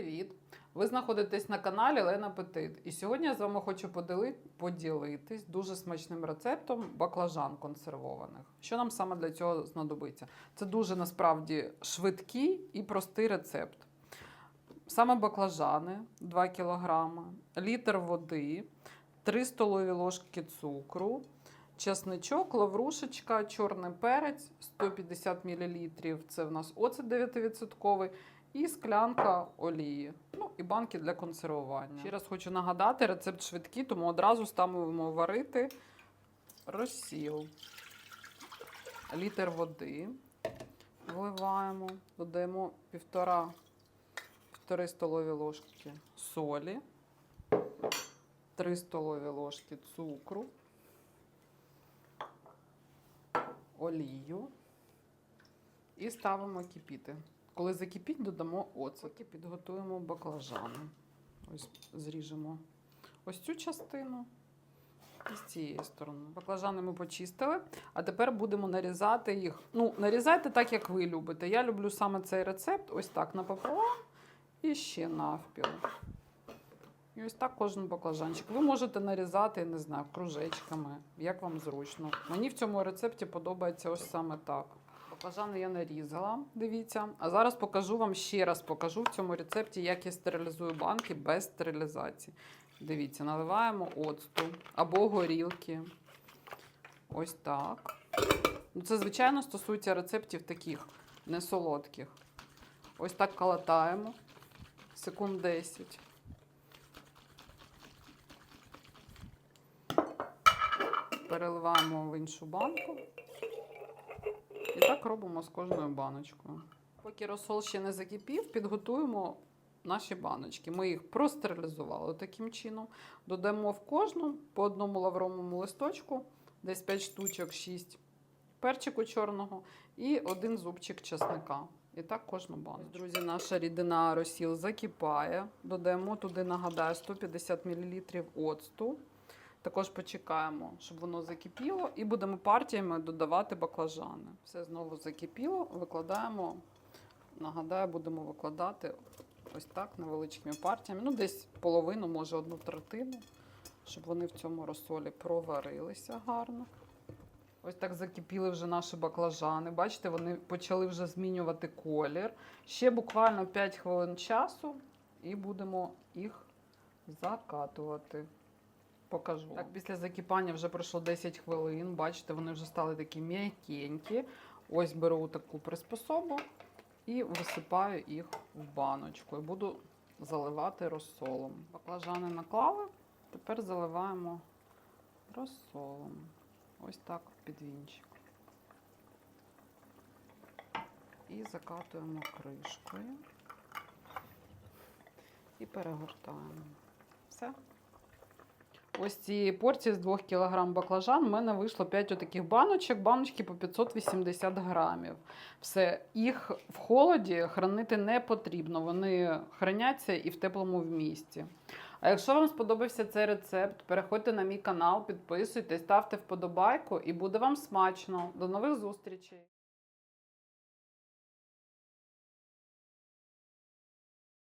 привіт! Ви знаходитесь на каналі Лена Апетит. І сьогодні я з вами хочу поділи- поділитись дуже смачним рецептом баклажан консервованих. Що нам саме для цього знадобиться? Це дуже насправді швидкий і простий рецепт. Саме баклажани 2 кг, літр води, 3 столові ложки цукру, чесничок, лаврушечка, чорний перець 150 мл. Це в нас оцет 9%. І склянка олії. Ну і банки для консервування. Ще раз хочу нагадати, рецепт швидкий, тому одразу ставимо варити розсіл. Літр води вливаємо, додаємо півтора, півтори столові ложки солі, 3 столові ложки цукру, олію і ставимо кипіти. Коли закипіть, додамо оцет і підготуємо баклажани. Ось зріжемо ось цю частину і з цієї сторони. Баклажани ми почистили, а тепер будемо нарізати їх. Ну, нарізайте так, як ви любите. Я люблю саме цей рецепт, ось так напополам і ще навпіл. І ось так кожен баклажанчик. Ви можете нарізати, не знаю, кружечками, як вам зручно. Мені в цьому рецепті подобається ось саме так. Баклажани я нарізала, дивіться. А зараз покажу вам ще раз покажу в цьому рецепті, як я стерилізую банки без стерилізації. Дивіться, наливаємо оцту або горілки. Ось так. Ну, Це, звичайно, стосується рецептів таких несолодких. Ось так калатаємо секунд 10. Переливаємо в іншу банку. І так робимо з кожною баночкою. Поки розсол ще не закипів, підготуємо наші баночки. Ми їх простерилізували таким чином. Додамо в кожну по одному лавровому листочку, десь 5 штучок, 6 перчику чорного і один зубчик чесника. І так кожну баночку. Друзі, наша рідина розсіл закипає. Додаємо туди, нагадаю, 150 мл оцту. Також почекаємо, щоб воно закипіло, і будемо партіями додавати баклажани. Все знову закипіло, викладаємо. Нагадаю, будемо викладати ось так невеличкими партіями. Ну, десь половину, може одну третину, щоб вони в цьому розсолі проварилися гарно. Ось так закипіли вже наші баклажани. Бачите, вони почали вже змінювати колір. Ще буквально 5 хвилин часу, і будемо їх закатувати. Покажу. Так, після закипання вже пройшло 10 хвилин. Бачите, вони вже стали такі м'якенькі. Ось беру таку приспособу і висипаю їх в баночку. І буду заливати розсолом. Баклажани наклали, тепер заливаємо розсолом. Ось так в підвінчик. І закатуємо кришкою. І перегортаємо. Все. Ось цієї порції з 2 кг баклажан в мене вийшло 5 таких баночок, баночки по 580 грамів. Все, їх в холоді хранити не потрібно. Вони храняться і в теплому вмісті. А якщо вам сподобався цей рецепт, переходьте на мій канал, підписуйтесь, ставте вподобайку і буде вам смачно. До нових зустрічей!